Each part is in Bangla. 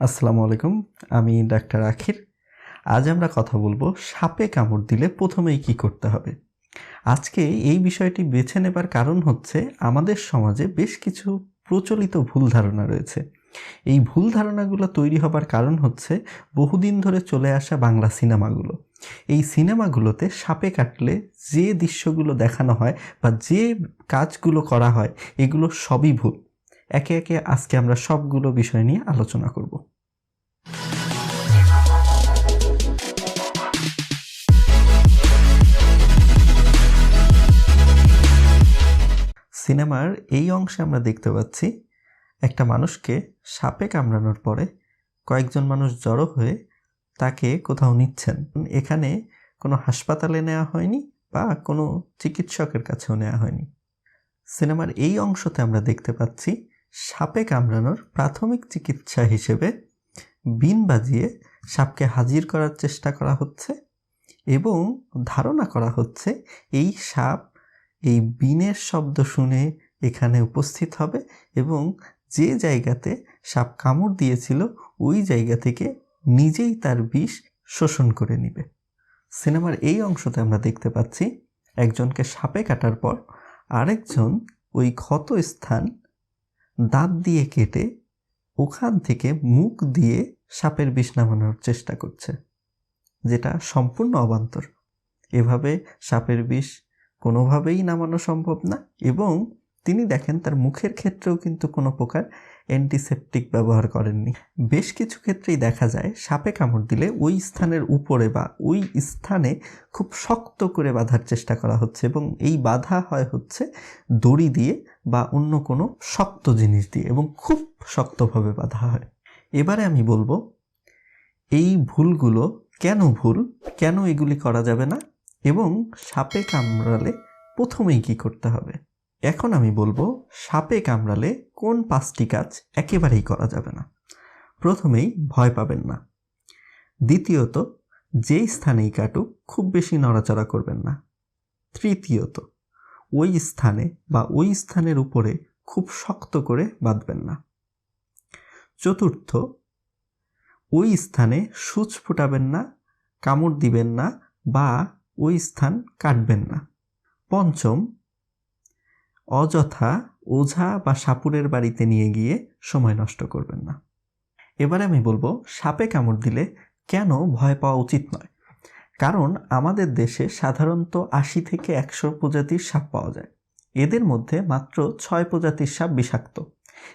আসসালামু আলাইকুম, আমি ডাক্তার আখির। আজ আমরা কথা বলব সাপে কামড় দিলে প্রথমেই কি করতে হবে। আজকে এই বিষয়টি বেছে নেবার কারণ হচ্ছে আমাদের সমাজে বেশ কিছু প্রচলিত ভুল ধারণা রয়েছে। এই ভুল ধারণাগুলো তৈরি হবার কারণ হচ্ছে বহুদিন ধরে চলে আসা বাংলা সিনেমাগুলো। এই সিনেমাগুলোতে সাপে কাটলে যে দৃশ্যগুলো দেখানো হয় বা যে কাজগুলো করা হয়, এগুলো সবই ভুল। একে একে আজকে আমরা সবগুলো বিষয় নিয়ে আলোচনা করব। সিনেমার এই অংশে আমরা দেখতে পাচ্ছি, একটা মানুষকে সাপে কামড়ানোর পরে কয়েকজন মানুষ জড়ো হয়ে তাকে কোথাও নিচ্ছেন। এখানে কোনো হাসপাতালে নেওয়া হয়নি বা কোনো চিকিৎসকের কাছেও নেওয়া হয়নি। সিনেমার এই অংশতে আমরা দেখতে পাচ্ছি সাপে কামড়ানোর প্রাথমিক চিকিৎসা হিসেবে বিন বাজিয়ে সাপকে হাজির করার চেষ্টা করা হচ্ছে এবং ধারণা করা হচ্ছে এই সাপ এই বিনের শব্দ শুনে এখানে উপস্থিত হবে এবং যে জায়গাতে সাপ কামড় দিয়েছিল, ওই জায়গা থেকে নিজেই তার বিষ শোষণ করে নেবে। সিনেমার এই অংশতে আমরা দেখতে পাচ্ছি, একজনকে সাপে কাটার পর আরেকজন ওই ক্ষত স্থান দাঁত দিয়ে কেটে ওখান থেকে মুখ দিয়ে সাপের বিষ নামানোর চেষ্টা করছে, যেটা সম্পূর্ণ অবান্তর। এভাবে সাপের বিষ কোনোভাবেই নামানো সম্ভব না এবং তিনি দেখেন তার মুখের ক্ষেত্রেও কিন্তু কোনো প্রকার অ্যান্টিসেপটিক ব্যবহার করেননি। বেশ কিছু ক্ষেত্রেই দেখা যায়, সাপে কামড় দিলে ওই স্থানের উপরে বা ওই স্থানে খুব শক্ত করে বাঁধার চেষ্টা করা হচ্ছে এবং এই বাধা হয় হচ্ছে দড়ি দিয়ে বা অন্য কোনো শক্ত জিনিস দিয়ে এবং খুব শক্তভাবে বাঁধা হয়। এবারে আমি বলব, এই ভুলগুলো কেন ভুল? কেন এগুলি করা যাবে না? এবং সাপে কামড়ালে প্রথমেই কি করতে হবে? এখন আমি বলব, সাপে কামড়ালে কোন পাঁচটি কাজ একেবারেই করা যাবে না। প্রথমেই ভয় পাবেন না। দ্বিতীয়ত, যেই স্থানেই কাটুক, খুব বেশি নড়াচড়া করবেন না। তৃতীয়ত, ওই স্থানে বা ওই স্থানের উপরে খুব শক্ত করে বাঁধবেন না। চতুর্থ, ওই স্থানে সূচ ফুটাবেন না, কামড় দিবেন না বা ওই স্থান কাটবেন না। পঞ্চম অযথা ওঝা বা সাপুরের বাড়িতে নিয়ে গিয়ে সময় নষ্ট করবেন না। এবারে আমি বলব, সাপে কামড় দিলে কেন ভয় পাওয়া উচিত নয়? কারণ আমাদের দেশে সাধারণত আশি থেকে একশো প্রজাতির সাপ পাওয়া যায়। এদের মধ্যে মাত্র ছয় প্রজাতির সাপ বিষাক্ত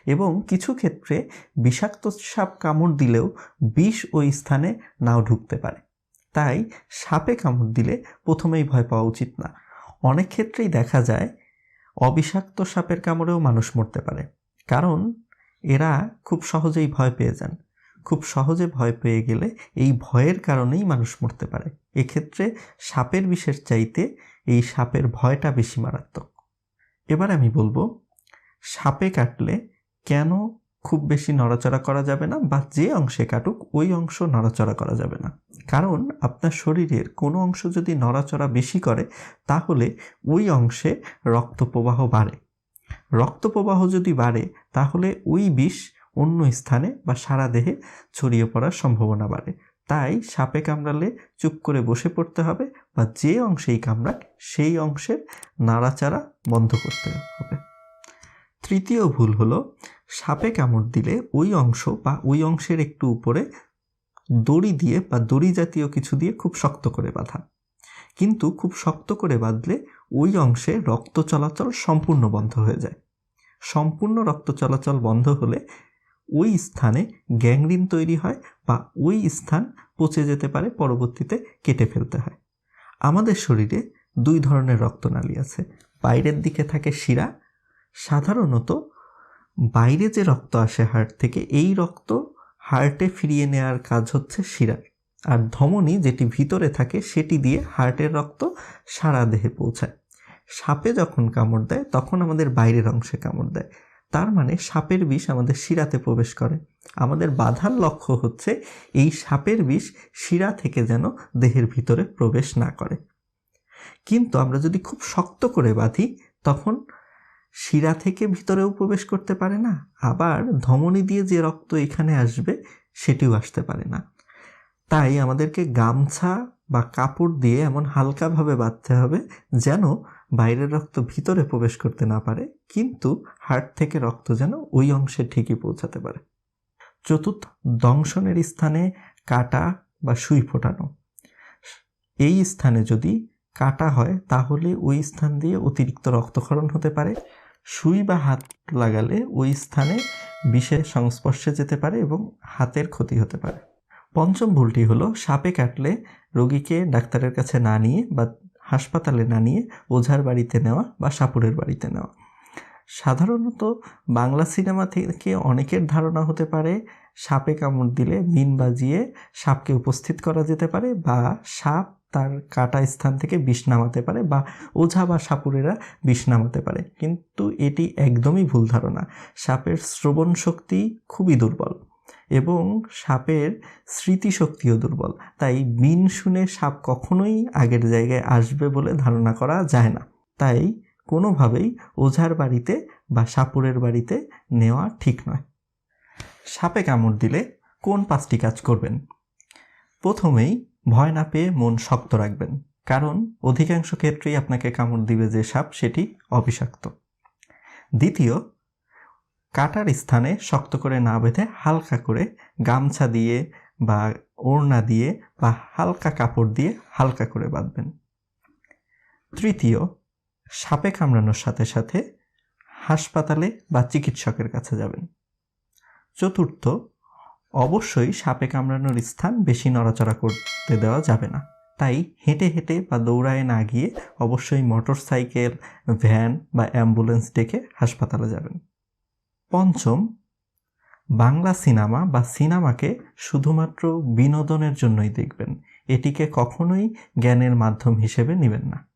এবং কিছু ক্ষেত্রে বিষাক্ত সাপ কামড় দিলেও বিষ ওই স্থানে নাও ঢুকতে পারে। তাই সাপে কামড় দিলে প্রথমেই ভয় পাওয়া উচিত না। অনেক ক্ষেত্রেই দেখা যায় অবিষাক্ত সাপের কামড়েও মানুষ মরতে পারে। কারণ এরা খুব সহজেই ভয় পেয়ে যান। খুব সহজে ভয় পেয়ে গেলে এই ভয়ের কারণেই মানুষ মরতে পারে। এক্ষেত্রে সাপের বিষের চাইতে এই সাপের ভয়টা বেশি মারাত্মক। এবার আমি বলব, সাপে কাটলে কেন খুব বেশি নড়াচড়া করা যাবে না বা যে অংশে কাটুক, ওই অংশ নড়াচড়া করা যাবে না। কারণ আপনার শরীরের কোনো অংশ যদি নড়াচড়া বেশি করে, তাহলে ওই অংশে রক্ত প্রবাহ বাড়ে। রক্ত প্রবাহ যদি বাড়ে, তাহলে ওই বিষ অন্য স্থানে বা সারা দেহে ছড়িয়ে পড়ার সম্ভাবনা বাড়ে। তাই সাপে কামড়ালে চুপ করে বসে পড়তে হবে বা যে অংশেই কামড়াক সেই অংশের নাড়াচাড়া বন্ধ করতে হবে। তৃতীয় ভুল হলো, সাপে কামড় দিলে ওই অংশ বা ওই অংশের একটু উপরে দড়ি দিয়ে বা দড়ি জাতীয় কিছু দিয়ে খুব শক্ত করে বাঁধা। কিন্তু খুব শক্ত করে বাঁধলে ওই অংশে রক্ত চলাচল সম্পূর্ণ বন্ধ হয়ে যায়। সম্পূর্ণ রক্ত চলাচল বন্ধ হলে ওই স্থানে গ্যাংরিন তৈরি হয় বা ওই স্থান পচে যেতে পারে, পরবর্তীতে কেটে ফেলতে হয়। আমাদের শরীরে দুই ধরনের রক্তনালী আছে। বাইরের দিকে থাকে শিরা সাধারণত বাইরে যে রক্ত আসে হার্ট থেকে, এই রক্ত হার্টে ফিরিয়ে নেওয়ার কাজ হচ্ছে শিরার আর ধমনী যেটি ভিতরে থাকে, সেটি দিয়ে হার্টের রক্ত সারা দেহে পৌঁছায়। সাপে যখন কামড় দেয়, তখন আমাদের বাইরের অংশে কামড় দেয়। তার মানে সাপের বিষ আমাদের শিরাতে প্রবেশ করে। আমাদের বাধার লক্ষ্য হচ্ছে এই সাপের বিষ শিরা থেকে যেন দেহের ভিতরে প্রবেশ না করে। কিন্তু আমরা যদি খুব শক্ত করে বাঁধি, তখন শিরা থেকে ভিতরেও প্রবেশ করতে পারে না, আবার ধমনী দিয়ে যে রক্ত এখানে আসবে সেটিও আসতে পারে না। তাই আমাদেরকে গামছা বা কাপড় দিয়ে এমন হালকাভাবে বাঁধতে হবে যেন বাইরের রক্ত ভিতরে প্রবেশ করতে না পারে, কিন্তু হার্ট থেকে রক্ত যেন ওই অংশে ঠিকই পৌঁছাতে পারে। চতুর্থ, দংশনের স্থানে কাটা বা সুই ফোটানো। এই স্থানে যদি কাটা হয়, তাহলে ওই স্থান দিয়ে অতিরিক্ত রক্তক্ষরণ হতে পারে। সুই বা হাত লাগালে ওই স্থানে বিষের সংস্পর্শে যেতে পারে এবং হাতের ক্ষতি হতে পারে। পঞ্চম ভুলটি হলো সাপে কাটলে রোগীকে ডাক্তারের কাছে না নিয়ে বা হাসপাতালে না নিয়ে ওঝার বাড়িতে নেওয়া বা সাপুরের বাড়িতে নেওয়া। সাধারণত বাংলা সিনেমা থেকে অনেকের ধারণা হতে পারে সাপে কামড় দিলে মিন বাজিয়ে সাপকে উপস্থিত করা যেতে পারে বা সাপ তার কাটা স্থান থেকে বিষ নামাতে পারে বা ওঝা বা সাপুরেরা বিষ নামাতে পারে। কিন্তু এটি একদমই ভুল ধারণা। সাপের শ্রবণ শক্তি খুবই দুর্বল এবং সাপের স্মৃতিশক্তিও দুর্বল। তাই বিন শুনে সাপ কখনোই আগের জায়গায় আসবে বলে ধারণা করা যায় না। তাই কোনোভাবেই ওঝার বাড়িতে বা সাপুরের বাড়িতে নেওয়া ঠিক নয়। সাপে কামড় দিলে কোন পাঁচটি কাজ করবেন? প্রথমেই ভয় না পেয়ে মন শক্ত রাখবেন, কারণ অধিকাংশ ক্ষেত্রেই আপনাকে কামড় দিবে যে সাপ, সেটি অবিষাক্ত দ্বিতীয়, কাটার স্থানে শক্ত করে না বেঁধে হালকা করে গামছা দিয়ে বা ওড়না দিয়ে বা হালকা কাপড় দিয়ে হালকা করে বাঁধবেন। তৃতীয়, সাপে কামড়ানোর সাথে সাথে হাসপাতালে বা চিকিৎসকের কাছে যাবেন। চতুর্থ অবশ্যই সাপে কামড়ানোর স্থান বেশি নড়াচড়া করতে দেওয়া যাবে না। তাই হেঁটে হেঁটে বা দৌড়ায় না গিয়ে অবশ্যই মোটর সাইকেল ভ্যান বা অ্যাম্বুলেন্স ডেকে হাসপাতালে যাবেন। পঞ্চম, বাংলা সিনেমা বা সিনেমাকে শুধুমাত্র বিনোদনের জন্যই দেখবেন। এটিকে কখনোই জ্ঞানের মাধ্যম হিসেবে নেবেন না।